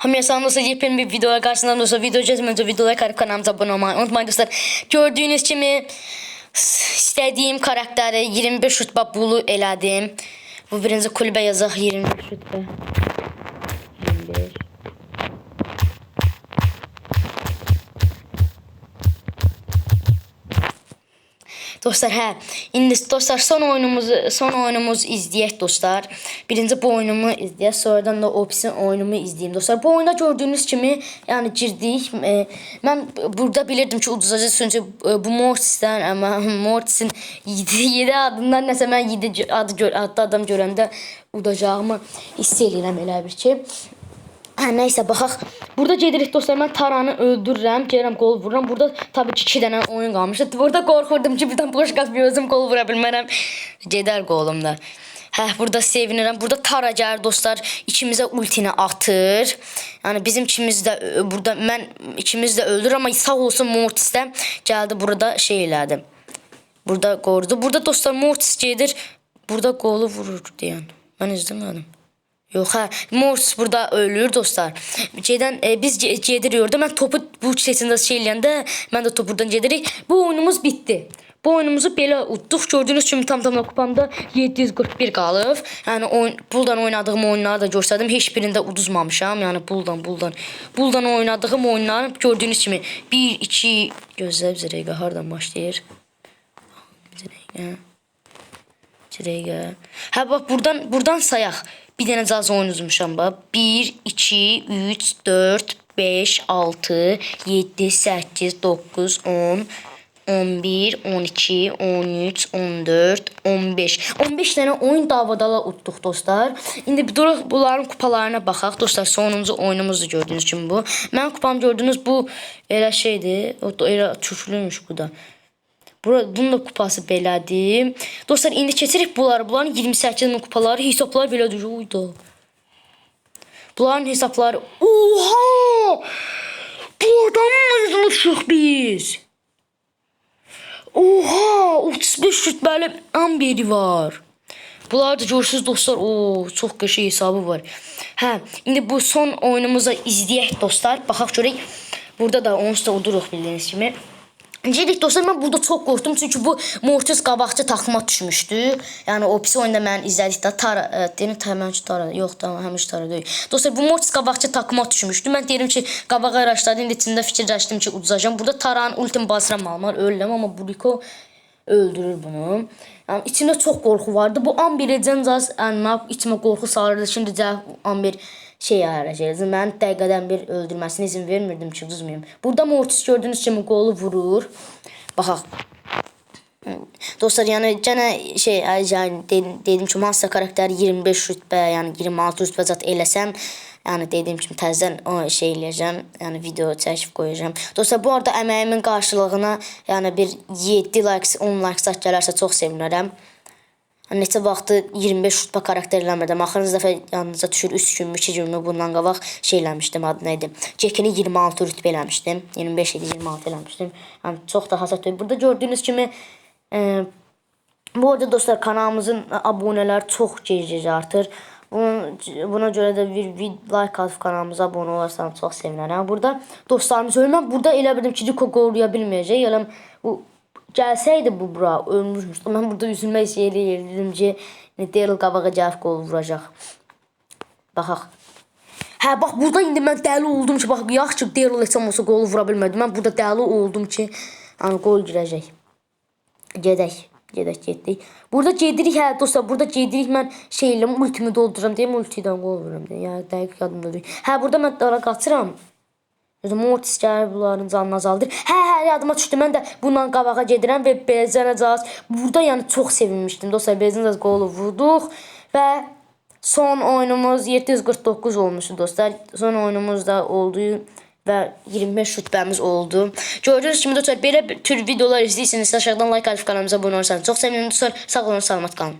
Hamıya salam dostlar, yepyeni bir videoya karşınızda dostlar. Video çözüm önce videoya karıp kanalımıza abone olmayı unutmayın dostlar. Gördüğünüz kimi istediğim karakteri 25 rütbə bulu elədim. Bu birinci kulübə yazaq 25 rütbə. Dostlar hə, indi dostlar son oyunumuzu son oyunumuzu izləyək dostlar. Birinci bu oyunumu izləyək, sonradan da Ops'in oyunumu izləyim dostlar. Bu oyunda gördüyünüz kimi, yəni girdik. E, mən burada bilirdim ki, uduzacaq çünki e, bu Mortis'dən, amma Mortis'in 7, 7 adından nəsə mən 7 adı, gör- adlı adam görəndə udacağımı hiss edirəm elə bir ki. Hə, nəysə baxaq. Burada gedirik dostlar. Mən Taranı öldürürəm, gəlirəm qol vururam. Burada tabii ki 2 dənə oyun qalmışdı. Burada qorxurdum ki, birdən boş qalıb bir özüm qol vura bilmərəm. Gedər qolum da. Hə, burada sevinirəm. Burada Tara gəlir dostlar, ikimizə ultini atır. Yəni bizim ikimiz də burada mən ikimiz də öldür amma sağ olsun Mortis də gəldi burada şey elədi. Burada qorudu. Burada dostlar Mortis gedir. Burada qolu vurur deyən. Mən izləmədim. Yox hə, Mortis burada ölür dostlar. Gedən e, biz gedirik orada. Mən topu bu sesində şey eləyəndə mən də top buradan gedirik. Bu oyunumuz bitdi. Bu oyunumuzu belə utduq. Gördüyünüz kimi tam tamla kupamda 741 qalıb. Yəni oyun buldan oynadığım oyunları da göstərdim. Heç birində uduzmamışam. Yəni buldan buldan buldan oynadığım oyunları gördüyünüz kimi 1 2 gözlə bizə dəqiqə hardan başlayır? Bir dəqiqə. Bir dəqiqə. Hə bax buradan buradan sayaq. Bir dənə caz oyun uzmuşam bax. 1 2 3 4 5 6 7 8 9 10 11 12 13 14 15 15 dənə oyun davadala utduq dostlar. İndi bir duraq bunların kupalarına baxaq. Dostlar sonuncu oyunumuzdur gördüyünüz kimi bu. Mənim kupam gördüyünüz bu elə şeydir. O da elə çüşlüymüş bu da. Bunun da kupası belədir. Dostlar, indi keçirik bunları. Bunların 28 min kupaları, hesablar belədir. Uyda. Bunların hesabları... Oha! Buradan mı yazmışıq biz? Oha! 35 rütbəli amberi var. Bunlar da görürsünüz dostlar. O çox qəşəng hesabı var. Hə, indi bu son oyunumuza izləyək dostlar. Baxaq görək. Burada da onsuz da uduruq bildiyiniz kimi. Gedirik dostlar mən burada çox qorxdum çünki bu Mortis qabaqçı taxtıma düşmüşdü. Yəni o pis oyunda mən izlədikdə Tara e, deyim Tara Tara yox da həmiş Tara deyil. Dostlar bu Mortis qabaqçı taxtıma düşmüşdü. Mən deyirəm ki qabağa araşdırdım indi içində fikirləşdim ki udacağam. Burada Taranın ultim basıram almar ölürəm amma bu Rico öldürür bunu. Yəni içimdə çox qorxu vardı. Bu Amber'dən zas yəni içimə qorxu salırdı. Şimdi cə Amber şey ayarlayacağız. Mən dəqiqədən bir öldürməsine izin vermirdim ki, uzmayayım. Burada Mortis gördüyünüz kimi qolu vurur. Baxaq. Dostlar yəni gənə şey yəni dedim, dedim ki, hansısa karakteri 25 rütbə, yəni 26 rütbə zət eləsəm, yəni dediyim kimi təzədən o şey eləyəcəm, yəni video çəkib qoyacağam. Dostlar bu arada əməyimin qarşılığına yəni bir 7 likes, 10 likes gələrsə çox sevinərəm. Hani Neçə vaxtı 25 rütbə karakter eləmirdim. Axırıncı dəfə yanınıza düşür 3 günmü, 2 günmü bundan qabaq şey eləmişdim, adı nə idi? Jekini 26 rütbə eləmişdim. 25 idi, 26 eləmişdim. Yəni çox da hasat deyil. Burada gördüyünüz kimi e, bu arada dostlar kanalımızın abunələri çox gec-gec artır. Bunun, buna görə də bir vid like atıb kanalımıza abunə olarsan çox sevinərəm. Burada dostlarımız ölür. Mən burada elə bildim ki, Rico qoruya bilməyəcək. Yəni bu gəlsəydi bu bura ölmüşmüş. Mən burada üzülmək istəyirdim ki, Daryl qabağa gəlib qol vuracaq. Baxaq. Hə bax burada indi mən dəli oldum ki, bax yaxşı Daryl etsəm olsa qolu vura bilmədi. Mən burada dəli oldum ki, yəni qol girəcək. Gedək. Gedək getdik. Burada gedirik hə dostlar, burada gedirik mən şey eləm, ultimi doldururam deyim, ultidən qol vururam deyim. Yəni dəqiq yadımda deyil. Hə burada mən dara qaçıram. Özü Mortis gəlir bunların canını azaldır. Hə, hə, yadıma düşdü. Mən də bundan qabağa gedirəm və Belzənəcaz. Burada yəni çox sevinmişdim. Dostlar, Belzənəcaz qolu vurduq və son oyunumuz 749 olmuşdu dostlar. Son oyunumuz da oldu və 25 rütbəmiz oldu. Gördüyünüz kimi dostlar belə tür videolar izləyirsiniz. Aşağıdan like atıb kanalımıza abunə olursanız çox sevinirim dostlar. Sağ olun, salamat qalın.